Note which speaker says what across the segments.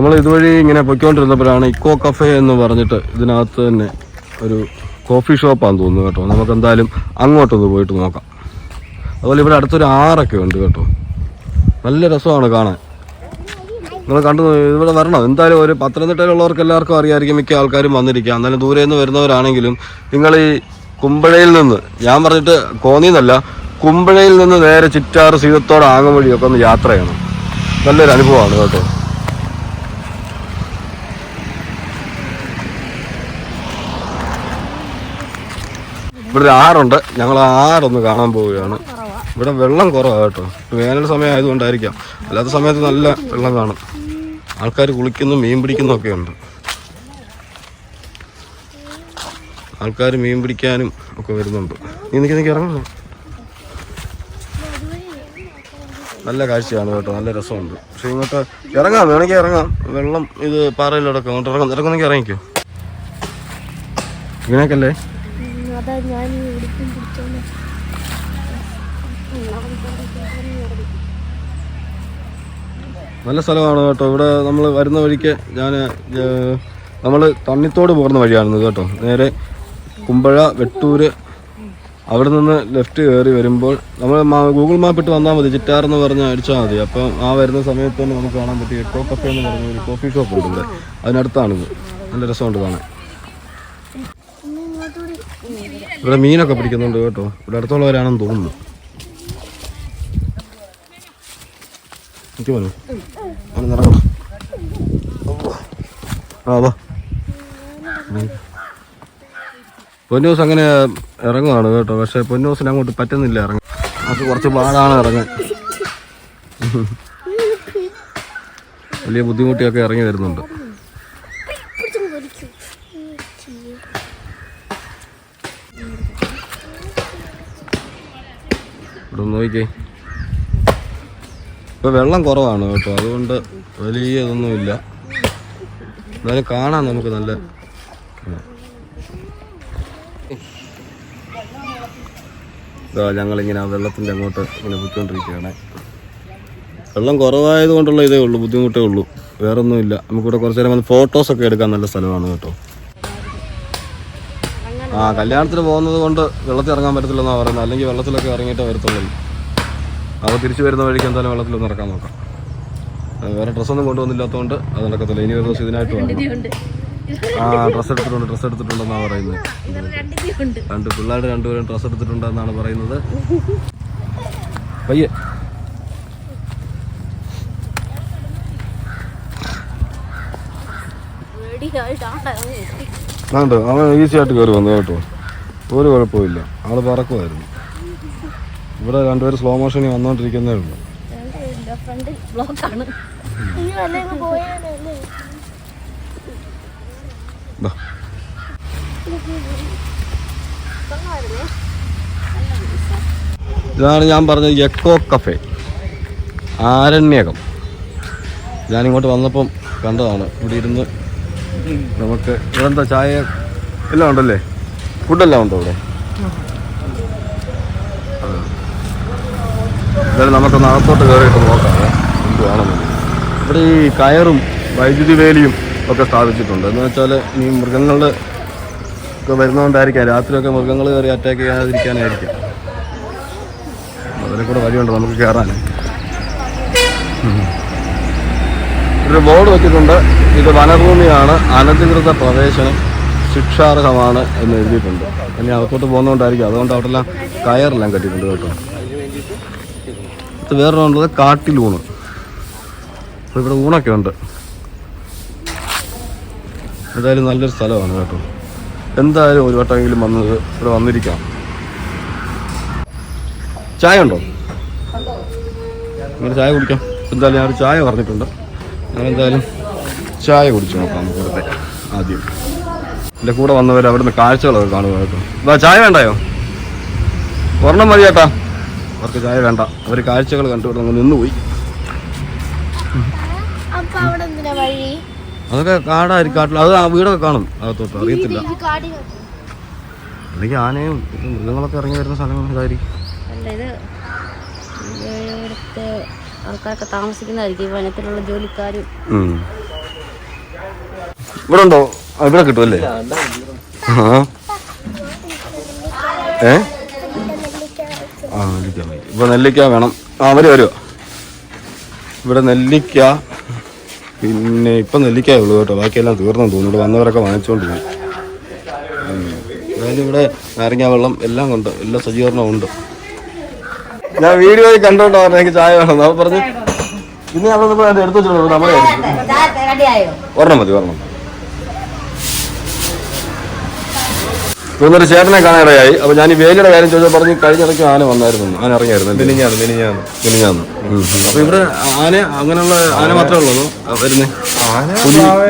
Speaker 1: നമ്മൾ ഇതുവഴി ഇങ്ങനെ പൊയ്ക്കൊണ്ടിരുന്നപ്പോഴാണ് ഇക്കോ കഫേ എന്ന് പറഞ്ഞിട്ട് ഇതിനകത്ത് തന്നെ ഒരു കോഫി ഷോപ്പാന്ന് തോന്നുന്നു കേട്ടോ. നമുക്ക് എന്തായാലും അങ്ങോട്ടൊന്ന് പോയിട്ട് നോക്കാം. അതുപോലെ ഇവിടെ അടുത്തൊരു ആറൊക്കെ ഉണ്ട് കേട്ടോ. നല്ല രസമാണ് കാണാൻ. നിങ്ങൾ കണ്ടു ഇവിടെ വരണം? എന്തായാലും ഒരു പത്തനംതിട്ടയിലുള്ളവർക്ക് എല്ലാവർക്കും അറിയാമായിരിക്കും മിക്ക ആൾക്കാരും വന്നിരിക്കുക. എന്നാലും ദൂരെ നിന്ന് വരുന്നവരാണെങ്കിലും നിങ്ങൾ ഈ കുമ്പഴയിൽ നിന്ന് ഞാൻ പറഞ്ഞിട്ട് കോന്നിന്നല്ല കുമ്പഴയിൽ നിന്ന് നേരെ ചിറ്റാറ് സീതത്തോട് ആങ്ങം വഴിയൊക്കെ ഒന്ന് യാത്ര ചെയ്യണം. നല്ലൊരു അനുഭവമാണ് കേട്ടോ. ഇവിടെ ആറുണ്ട്. ഞങ്ങൾ ആറൊന്ന് കാണാൻ പോവുകയാണ്. ഇവിടെ വെള്ളം കുറവാണ് കേട്ടോ. വേനൽ സമയം ആയതുകൊണ്ടായിരിക്കാം അല്ലാത്ത സമയത്ത് നല്ല വെള്ളം കാണും. ആൾക്കാർ കുളിക്കുന്നു മീൻ പിടിക്കുന്നു ഒക്കെ ഉണ്ട്. ആൾക്കാർ മീൻ പിടിക്കാനും ഒക്കെ വരുന്നുണ്ട്. നീ നിൽക്കി നിൽക്കി നല്ല കാഴ്ചയാണ് കേട്ടോ. നല്ല രസമുണ്ട്. പക്ഷെ ഇങ്ങോട്ട് ഇറങ്ങാം. വേണമെങ്കിൽ ഇറങ്ങാം. വെള്ളം ഇത് പാറയിലടക്കം. അങ്ങോട്ട് ഇറങ്ങാം. ഇറങ്ങുന്നെങ്കിൽ ഇറങ്ങിക്കോ. ഇങ്ങനെയൊക്കെയല്ലേ
Speaker 2: അതാ ഞാൻ ഉടുപ്പും പിടിച്ചോണ്ട്
Speaker 1: നല്ല സ്ഥലമാണ് കേട്ടോ. ഇവിടെ നമ്മൾ വരുന്ന വഴിക്ക് ഞാൻ നമ്മൾ തണ്ണിത്തോട് പോകുന്ന വഴിയാണിത് കേട്ടോ. നേരെ കുമ്പഴ വെട്ടൂര് അവിടെ നിന്ന് ലെഫ്റ്റ് കയറി വരുമ്പോൾ നമ്മൾ ഗൂഗിൾ മാപ്പ് ഇട്ട് വന്നാൽ മതി. ചിറ്റാർ എന്ന് പറഞ്ഞ് അടിച്ചാൽ മതി. അപ്പം ആ വരുന്ന സമയത്ത് തന്നെ നമുക്ക് കാണാൻ പറ്റിയ എക്കോ കഫേ എന്ന് പറഞ്ഞ ഒരു കോഫി ഷോപ്പ് ഉണ്ട് അതിനടുത്താണ് അതിനടുത്താണിത്. നല്ല രസമുണ്ട് കാണാൻ
Speaker 2: ഇന്ന് ഇങ്ങോട്ടുകൂടി
Speaker 1: ഇവിടെ മീനൊക്കെ പിടിക്കുന്നുണ്ട് കേട്ടോ. ഇവിടെ അടുത്തുള്ളവരാണെന്ന് തോന്നുന്നു. വാ. പൊന്നൂസ് അങ്ങനെ ഇറങ്ങുവാണ് കേട്ടോ. പക്ഷെ പൊന്നൂസിന് അങ്ങോട്ട് പറ്റുന്നില്ല ഇറങ്ങാൻ. അത് കുറച്ച് പാടാണ് ഇറങ്ങാൻ. വലിയ ബുദ്ധിമുട്ടിയൊക്കെ ഇറങ്ങി വരുന്നുണ്ട്. ഒന്ന് നോക്കിക്കേ. ഇപ്പൊ വെള്ളം കുറവാണ് കേട്ടോ അതുകൊണ്ട് വലിയ ഇതൊന്നുമില്ല എന്നാലും കാണാം നമുക്ക് നല്ല ഞങ്ങളിങ്ങനെ ആ വെള്ളത്തിന്റെ അങ്ങോട്ട് ഇങ്ങനെ പോയിക്കൊണ്ടിരിക്കുകയാണ്. വെള്ളം കുറവായത് കൊണ്ടുള്ള ഇതേ ഉള്ളൂ ബുദ്ധിമുട്ടേ ഉള്ളൂ. വേറൊന്നുമില്ല. നമുക്കിവിടെ കുറച്ച് നേരം വന്ന് ഫോട്ടോസൊക്കെ എടുക്കാൻ നല്ല സ്ഥലമാണ് കേട്ടോ. ആ കല്യാണത്തിന് പോകുന്നത് കൊണ്ട് വെള്ളത്തിൽ ഇറങ്ങാൻ പറ്റത്തില്ലെന്നാണ് പറയുന്നത്. അല്ലെങ്കിൽ വെള്ളത്തിലൊക്കെ ഇറങ്ങിയിട്ട് വരത്തുള്ളൂ. അപ്പോൾ തിരിച്ചു വരുന്ന വഴിക്ക് എന്തായാലും വെള്ളത്തിലൊന്നും ഇറക്കാൻ നോക്കാം. വേറെ ഡ്രസ്സൊന്നും കൊണ്ടുവന്നില്ലാത്തതുകൊണ്ട് അത് നടക്കത്തില്ല. ഇനി ഒരു ദിവസം ഇതിനായിട്ട് ആ ഡ്രസ്സ് എടുത്തിട്ടുണ്ട് ഡ്രസ്സ് എടുത്തിട്ടുണ്ടെന്നാണ് പറയുന്നത്. രണ്ട് പിള്ളേർ രണ്ടുപേരും ഡ്രസ്സ് എടുത്തിട്ടുണ്ടെന്നാണ് പറയുന്നത്. പയ്യെ. ആണ്ട് അവൻ ഈസി ആയിട്ട് കയറി വന്നു കേട്ടോ. ഒരു കുഴപ്പമില്ല ആൾ പറക്കുമായിരുന്നു. ഇവിടെ രണ്ടുപേരും സ്ലോ മോഷനിൽ വന്നോണ്ടിരിക്കുന്നേ ഉള്ളൂ. ഇതാണ് ഞാൻ പറഞ്ഞത് എക്കോ കഫേ ആരണ്യകം. ഞാനിങ്ങോട്ട് വന്നപ്പം കണ്ടതാണ്. ഇവിടെ ഇരുന്ന് നമുക്ക് ഇവിടെന്താ ചായ? എല്ലാം ഉണ്ടല്ലേ? ഫുഡെല്ലാം ഉണ്ടോ ഇവിടെ. എന്തായാലും നമുക്കൊന്ന് അകത്തോട്ട് കയറിയിട്ട് നോക്കാം. എന്തുവാണെന്ന് ഇവിടെ ഈ കയറും വൈദ്യുതി വേലിയും ഒക്കെ സ്ഥാപിച്ചിട്ടുണ്ട്. എന്ന് വെച്ചാൽ ഈ മൃഗങ്ങളുടെ ഒക്കെ വരുന്നതുകൊണ്ടായിരിക്കാം രാത്രിയൊക്കെ മൃഗങ്ങൾ കയറി അറ്റാക്ക് ചെയ്യാതിരിക്കാനായിരിക്കാം. അതിലെ കൂടെ വഴിയുണ്ട് നമുക്ക് കയറാൻ. ഒരു ബോർഡ് വെച്ചിട്ടുണ്ട്. ഇത് വനഭൂമിയാണ്. അനധികൃത പ്രവേശനം ശിക്ഷാർഹമാണ് എന്ന് എഴുതിയിട്ടുണ്ട്. ഇനി അകത്തോട്ട് പോകുന്നതുകൊണ്ടായിരിക്കും. അതുകൊണ്ട് അവിടെ എല്ലാം കയറെല്ലാം കെട്ടിയിട്ടുണ്ട് കേട്ടോ. ഇത് വേറെ ഉള്ളത് കാട്ടിലൂണ് അപ്പോൾ ഇവിടെ ഊണൊക്കെ ഉണ്ട്. എന്തായാലും നല്ലൊരു സ്ഥലമാണ് കേട്ടോ. എന്തായാലും ഒരു വട്ടമെങ്കിലും വന്നത് ഇവിടെ വന്നിരിക്കാം. ചായ ഉണ്ടോ? നിങ്ങൾ ചായ കുടിക്കാം. എന്തായാലും ഞാൻ ഒരു ചായ പറഞ്ഞിട്ടുണ്ട്. ഞാൻ എന്തായാലും ചായ കുടിച്ചു നോക്കാം നമുക്ക് ആദ്യം. എന്റെ കൂടെ വന്നവർ അവിടുന്ന് കാഴ്ചകളൊക്കെ കാണുക കേട്ടോ. ഇതാ ചായ വേണ്ടായോ? ഒരെണ്ണം മതി ചേട്ടാ അവർക്ക് ചായ വേണ്ട. അവർ കാഴ്ചകൾ കണ്ടു ഇവിടെ അങ്ങ് നിന്നുപോയി. അതൊക്കെ കാടായിരിക്കും കാട്ടിൽ അത് ആ വീടൊക്കെ കാണും. അകത്തോട്ട്. അറിയത്തില്ല. അല്ലെങ്കിൽ ആനയും മൃഗങ്ങളൊക്കെ ഇറങ്ങി വരുന്ന സ്ഥലങ്ങൾ ഇതായിരിക്കും
Speaker 2: ആൾക്കാരൊക്കെ താമസിക്കുന്നതായിരിക്കും ഈ വനത്തിലുള്ള ജോലിക്കാരും.
Speaker 1: ഇവിടെ ഉണ്ടോ ഇവിടെ കിട്ടുമല്ലേ ഏ? ആ നെല്ലിക്ക ഇപ്പൊ നെല്ലിക്ക വേണം. ആ അവർ വരുമോ ഇവിടെ നെല്ലിക്ക പിന്നെ ഇപ്പൊ നെല്ലിക്കായ ഉള്ളൂ കേട്ടോ. ബാക്കിയെല്ലാം തീർന്നു തോന്നുന്നു. വന്നവരൊക്കെ വാങ്ങിച്ചുകൊണ്ട് പോയി. അതായത് ഇവിടെ നാരങ്ങ വെള്ളം എല്ലാം കൊണ്ട് എല്ലാ സജ്ജീകരണവും ഉണ്ട്. ഞാൻ വീഡിയോ കണ്ടോണ്ട് പറഞ്ഞു എനിക്ക് ചായ വേണം. അവ പറഞ്ഞു ഇന്ന് അവിടെ എടുത്തു വെച്ചോളൂ നമ്മളെ
Speaker 3: റെഡിയായോ?
Speaker 1: ഒരെണ്ണം മതി ഒരെണ്ണം ഇവിടുന്നൊരു ചേട്ടനെ കാണാനിടയായി. അപ്പൊ ഞാൻ ഈ വേലിയുടെ കാര്യം ചോദിച്ചാൽ പറഞ്ഞു കഴിഞ്ഞ ഇടയ്ക്ക് ആന വന്നായിരുന്നു. ആന ഇറങ്ങിയായിരുന്നു
Speaker 4: മിനിഞ്ഞാന്ന് മിനിഞ്ഞാന്ന്.
Speaker 1: മിനിഞ്ഞാന്ന്. അപ്പൊ ഇവിടെ ആന അങ്ങനെയുള്ള ആന മാത്രമേ ഉള്ളൂ വരുന്നേ?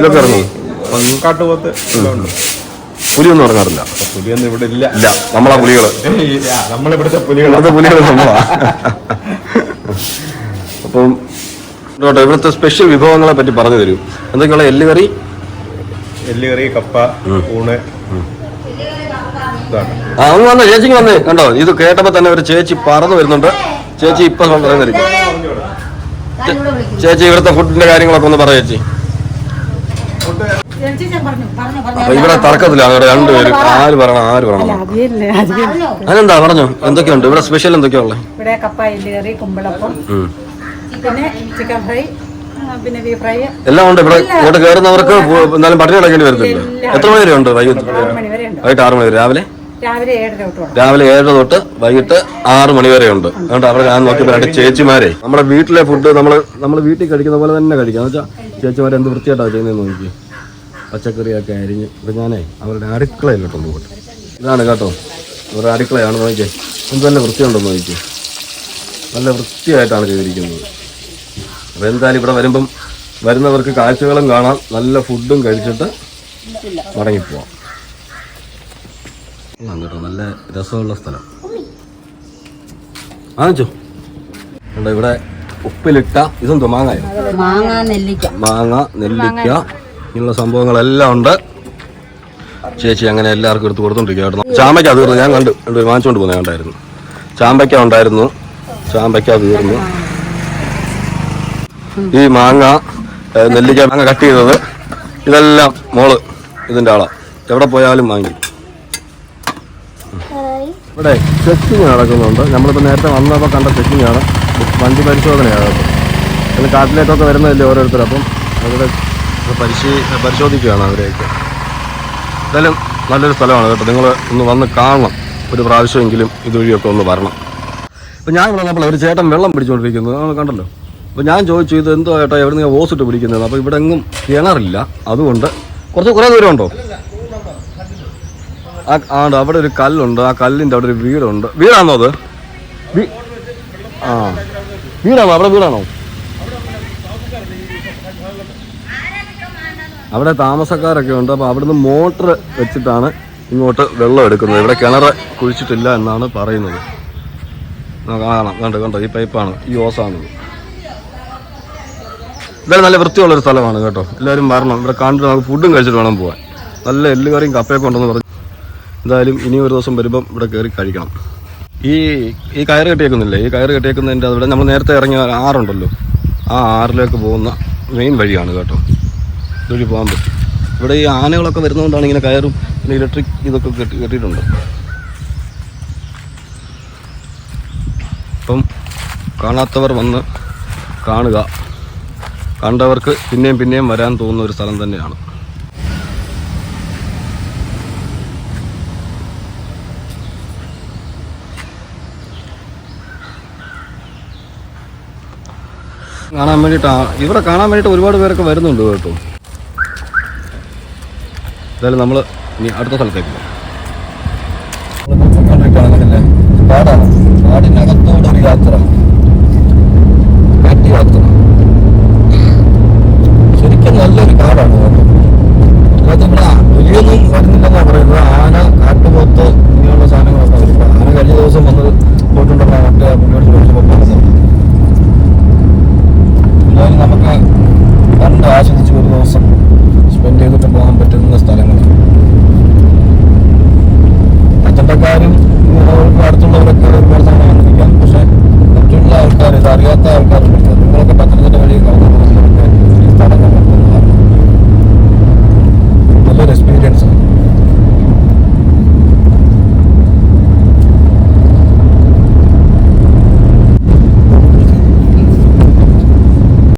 Speaker 1: ഇതൊക്കെ ഇറങ്ങി
Speaker 4: കാട്ടുപോത്ത്
Speaker 1: പുലിയൊന്നും ഇറങ്ങാറില്ല.
Speaker 4: പുലിയൊന്നും ഇവിടെ ഇല്ല.
Speaker 1: ഇല്ല. നമ്മളാ പുലികൾ.
Speaker 4: ഇല്ല, നമ്മളിവിടുത്തെ പുലികൾ
Speaker 1: ഇവിടുത്തെ പുലികൾ നമ്മളാ. അപ്പം ഇവിടുത്തെ സ്പെഷ്യൽ വിഭവങ്ങളെ പറ്റി പറഞ്ഞു തരൂ. എന്തൊക്കെയുള്ള എല്ലുകറി?
Speaker 4: എല്ലുകറി കപ്പ ഊണ്.
Speaker 1: ആ ഒന്ന് വന്നേ ചേച്ചിക്ക് വന്നേ. കണ്ടോ ഇത് കേട്ടപ്പോ തന്നെ ഒരു ചേച്ചി പറന്നു വരുന്നുണ്ട്. ചേച്ചി ഇപ്പൊ പറയുന്നില്ല? ചേച്ചി ഇവിടുത്തെ ഫുഡിന്റെ കാര്യങ്ങളൊക്കെ ഒന്ന് പറ ചേച്ചി. അപ്പൊ ഇവിടെ തർക്കത്തിലാണ് രണ്ടുപേരും ആര് പറയണം ആര് പറയണം? അതിനെന്താ പറഞ്ഞോ? എന്തൊക്കെയുണ്ട്? ഇവിടെ സ്പെഷ്യൽ എന്തൊക്കെയാ ഉള്ളത്
Speaker 5: ഇവിടെ കപ്പ എല്ലുകറി കുമ്പളപ്പം പിന്നെ ചിക്കൻ ഫ്രൈ പിന്നെ ബീഫ് ഫ്രൈ.
Speaker 1: എല്ലാം ഉണ്ട് ഇവിടെ. ഇങ്ങോട്ട് കയറുന്നവർക്ക് എന്നാലും പട്ടിണി കിടക്കേണ്ടി വരുന്നില്ല എത്ര മണി വരെ ഉണ്ട് വൈകിട്ട്?
Speaker 5: മണി വരെ ഉണ്ട്.
Speaker 1: വൈകിട്ട് ആറ് മണി വരെ. രാവിലെ?
Speaker 5: രാവിലെ ഏഴര തൊട്ട്
Speaker 1: രാവിലെ ഏഴര തൊട്ട് വൈകിട്ട് ആറ് മണി വരെ ഉണ്ട്. അതുകൊണ്ട് അവിടെ ഞാൻ നോക്കിയപ്പോൾ രണ്ട് ചേച്ചിമാരെ. നമ്മുടെ വീട്ടിലെ ഫുഡ് നമ്മൾ നമ്മൾ വീട്ടിൽ കഴിക്കുന്ന പോലെ തന്നെ കഴിക്കാം. എന്ന് വെച്ചാൽ ചേച്ചിമാരെ എന്ത് വൃത്തിയായിട്ടാണ് ചെയ്യുന്നത് നോക്കി പച്ചക്കറിയൊക്കെ അരിഞ്ഞ് ഇപ്പം ഞാനേ അവരുടെ അടുക്കളയിലോട്ടൊന്ന് പോകട്ടെ ഇതാണ് കേട്ടോ. അവരുടെ അടുക്കളയാണ് നോക്കിയേ. എന്ത് നല്ല വൃത്തിയുണ്ടെന്ന് നോക്കിയേ. നല്ല വൃത്തിയായിട്ടാണ് ചെയ്തിരിക്കുന്നത്. അപ്പോൾ എന്തായാലും ഇവിടെ വരുമ്പം വരുന്നവർക്ക് കാഴ്ചകളും കാണാം. നല്ല ഫുഡും കഴിച്ചിട്ട് മടങ്ങിപ്പോവാം. കേട്ടോ. നല്ല രസമുള്ള സ്ഥലം. ആണോ ഇവിടെ ഉപ്പിലിട്ട ഇതെന്തോ മാങ്ങായോ?
Speaker 3: മാങ്ങ നെല്ലിക്ക.
Speaker 1: മാങ്ങ നെല്ലിക്ക ഇങ്ങനെയുള്ള സംഭവങ്ങളെല്ലാം ഉണ്ട്. ചേച്ചി അങ്ങനെ എല്ലാവർക്കും എടുത്ത് കൊടുത്തോണ്ടിരിക്കുകയായിരുന്നു ചാമ്പയ്ക്ക തീർന്നു ഞാൻ കണ്ടു കണ്ടു വാങ്ങിച്ചുകൊണ്ട് പോകുന്ന കണ്ടായിരുന്നു. ചാമ്പയ്ക്ക ഉണ്ടായിരുന്നു. ചാമ്പയ്ക്ക തീർന്നു ഈ മാങ്ങ നെല്ലിക്ക മാങ്ങ കട്ട് ചെയ്തത്. ഇതെല്ലാം മോൾ ഇതിന്റെ ആളാ. എവിടെ പോയാലും വാങ്ങി. ഇവിടെ ചെക്കിങ് നടക്കുന്നുണ്ട്. നമ്മളിപ്പോൾ നേരത്തെ വന്നപ്പോൾ കണ്ട ചെക്കിങ് ആണ്. വണ്ടി പരിശോധനയാണ് അത്. കാട്ടിലേക്കൊക്കെ വരുന്നതല്ലേ ഓരോരുത്തർ അപ്പം അവിടെ പരിശീ പരിശോധിക്കുകയാണ് അവരെയൊക്കെ. എന്തായാലും നല്ലൊരു സ്ഥലമാണ് കേട്ടോ. നിങ്ങൾ ഒന്ന് വന്ന് കാണണം. ഒരു പ്രാവശ്യമെങ്കിലും ഇതുവഴിയൊക്കെ ഒന്ന് വരണം. അപ്പോൾ ഞാൻ ഇവിടെ നമ്മളെ ഒരു ചേട്ടൻ വെള്ളം പിടിച്ചുകൊണ്ടിരിക്കുന്നത് നമ്മൾ കണ്ടല്ലോ. അപ്പോൾ ഞാൻ ചോദിച്ചു ഇത് എന്തോ ഏട്ടാ? എവിടെ നിന്ന് ഓസിട്ട് പിടിക്കുന്നത് അപ്പോൾ ഇവിടെ എങ്ങും കിണറില്ല. അതുകൊണ്ട് കുറച്ച് കുറേ ദൂരം ഉണ്ടോ ആ ആണ്ട് അവിടെ ഒരു കല്ലുണ്ട്. ആ കല്ലിന്റെ അവിടെ ഒരു വീടുണ്ട്. വീടാണോ അത്? ആ. വീടാണോ? അവിടെ വീടാണോ? അവിടെ താമസക്കാരൊക്കെ ഉണ്ട്. അപ്പോൾ അവിടുന്ന് മോട്ടർ വെച്ചിട്ടാണ് ഇങ്ങോട്ട് വെള്ളം എടുക്കുന്നത്. ഇവിടെ കിണർ കുഴിച്ചിട്ടില്ല എന്നാണ് പറയുന്നത്. കാണാം. കണ്ടോ കണ്ടോ? ഈ പൈപ്പാണ്. ഈ ഓസാണ് എന്തായാലും നല്ല വൃത്തിയുള്ളൊരു സ്ഥലമാണ് കേട്ടോ. എല്ലാവരും വരണം. ഇവിടെ കണ്ടിട്ട് നമുക്ക് ഫുഡും കഴിച്ചിട്ട് വേണം പോകാൻ നല്ല എല്ലുകറിയും കപ്പയൊക്കെ ഉണ്ടെന്ന് പറഞ്ഞു. എന്തായാലും ഇനി ഒരു ദിവസം വരുമ്പം ഇവിടെ കയറി കഴിക്കണം. ഈ ഈ കയറ് കെട്ടിയേക്കുന്നില്ലേ? ഈ കയറ് കെട്ടിയേക്കുന്നതിന്റെ അവിടെ നമ്മൾ നേരത്തെ ഇറങ്ങിയ ആറുണ്ടല്ലോ. ആ ആറിലേക്ക് പോകുന്ന മെയിൻ വഴിയാണ് കേട്ടോ. പോകാൻ പറ്റും ഇവിടെ ഈ ആനകളൊക്കെ വരുന്നതുകൊണ്ടാണ് ഇങ്ങനെ കയറും. പിന്നെ ഇലക്ട്രിക് ഇതൊക്കെ കെട്ടി കെട്ടിയിട്ടുണ്ട്. അപ്പം കാണാത്തവർ വന്ന് കാണുക. കണ്ടവർക്ക് പിന്നെയും പിന്നെയും വരാൻ തോന്നുന്ന ഒരു സ്ഥലം തന്നെയാണ്. കാണാൻ വേണ്ടിയിട്ടാണ് ഇവിടെ കാണാൻ വേണ്ടിയിട്ട് ഒരുപാട് പേരൊക്കെ വരുന്നുണ്ട് കേട്ടോ. എന്തായാലും നമ്മൾ ഇനി അടുത്ത സ്ഥലത്തേക്ക് പോകാം.